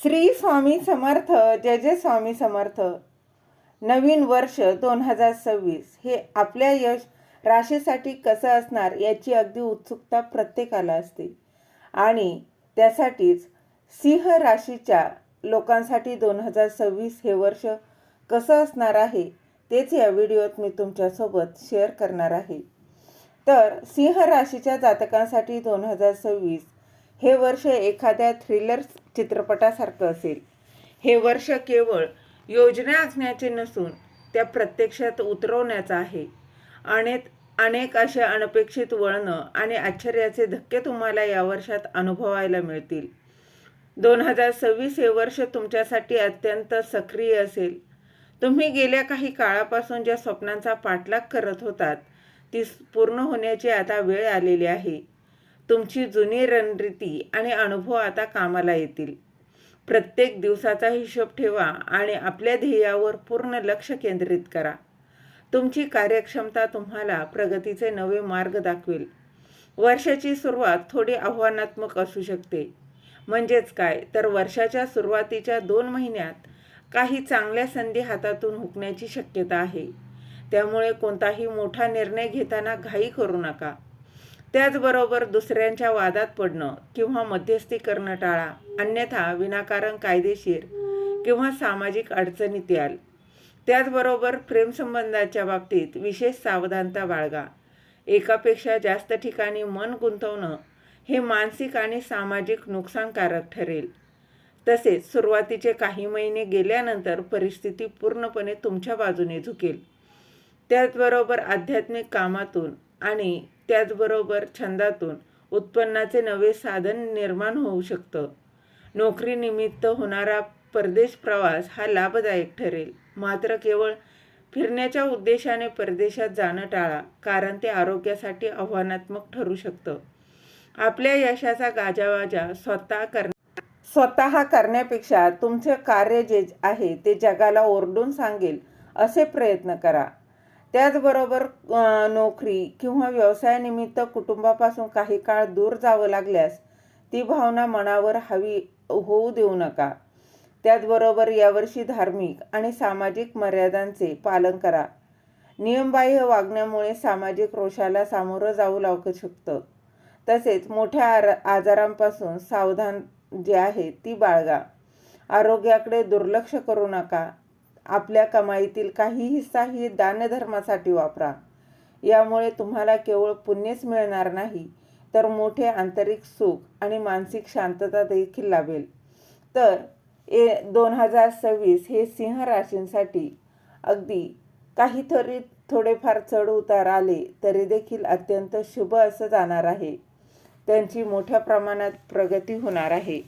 श्री स्वामी समर्थ जय जय स्वामी समर्थ. नवीन वर्ष दोन हजार सव्वीस हे आपल्या यश राशीसाठी कसं असणार याची अगदी उत्सुकता प्रत्येकाला असते. आणि त्यासाठीच सिंह राशीच्या लोकांसाठी दोन हजार सव्वीस हे वर्ष कसं असणार आहे तेच या व्हिडिओत मी तुमच्यासोबत शेअर करणार आहे. तर सिंह राशीच्या जातकांसाठी दोन हजार सव्वीस हे वर्ष एखाद्या थ्रिलर चित्रपटासारखं असेल. हे वर्ष केवळ योजना आखण्याचे नसून त्या प्रत्यक्षात उतरवण्याचं आहे. अनेक अनेक असे अनपेक्षित वळणं आणि आश्चर्याचे धक्के तुम्हाला या वर्षात अनुभवायला मिळतील. दोन हजार सव्वीस हे वर्ष तुमच्यासाठी अत्यंत सक्रिय असेल. तुम्ही गेल्या काही काळापासून ज्या स्वप्नांचा पाठलाग करत होतात ती पूर्ण होण्याची आता वेळ आलेली आहे. तुमची जुनी रणनीती आणि अनुभव आता कामाला येतील. प्रत्येक दिवसाचा हिशोब ठेवा आणि आपल्या ध्येयावर पूर्ण लक्ष केंद्रित करा. तुमची कार्यक्षमता तुम्हाला प्रगतीचे नवे मार्ग दाखवेल. वर्षाची सुरुवात थोडी आव्हानात्मक असू शकते. म्हणजेच काय? तर वर्षाच्या सुरुवातीच्या दोन महिन्यात काही चांगल्या संधी हातातून हुकण्याची शक्यता आहे. त्यामुळे कोणताही मोठा निर्णय घेताना घाई करू नका. त्याचबरोबर दुसऱ्यांच्या वादात पडणं किंवा मध्यस्थी करणं टाळा अन्यथा विनाकारण कायदेशीर किंवा सामाजिक अडचणीत याल. त्याचबरोबर प्रेमसंबंधाच्या बाबतीत विशेष सावधानता बाळगा. एकापेक्षा जास्त ठिकाणी मन गुंतवणं हे मानसिक आणि सामाजिक नुकसानकारक ठरेल. तसेच सुरुवातीचे काही महिने गेल्यानंतर परिस्थिती पूर्णपणे तुमच्या बाजूने झुकेल. त्याचबरोबर आध्यात्मिक कामातून आणि त्याचबरोबर छंदातून उत्पन्नाचे नवे साधन निर्माण होऊ शकतं. नोकरीनिमित्त होणारा परदेश प्रवास हा लाभदायक ठरेल. मात्र केवळ फिरण्याच्या उद्देशाने परदेशात जाणं टाळा कारण ते आरोग्यासाठी आव्हानात्मक ठरू शकतं. आपल्या यशाचा गाजावाजा स्वतः कर स्वतः करण्यापेक्षा तुमचे कार्य जे आहे ते जगाला ओरडून सांगेल असे प्रयत्न करा. त्याचबरोबर नोकरी किंवा व्यवसायानिमित्त कुटुंबापासून काही काळ दूर जावं लागल्यास ती भावना मनावर हवी होऊ देऊ नका. त्याचबरोबर यावर्षी धार्मिक आणि सामाजिक मर्यादांचे पालन करा. नियमबाह्य वागण्यामुळे सामाजिक रोषाला सामोरं जाऊ लागू शकतं. तसेच मोठ्या आर आजारांपासून सावधान जे आहे ती बाळगा. आरोग्याकडे दुर्लक्ष करू नका. आपल्या कमाईतील काही हिस्सा ही दानधर्मासाठी वापरा. यामुळे तुम्हाला केवळ पुण्यच मिळणार नाही तर मोठे आंतरिक सुख आणि मानसिक शांतता देखील लाभेल. तर ए दोन हजार सव्वीस हे सिंह राशींसाठी अगदी काही तरी थोडेफार चढ उतार आले तरी देखील अत्यंत शुभ असं जाणार आहे. त्यांची मोठ्या प्रमाणात प्रगती होणार आहे.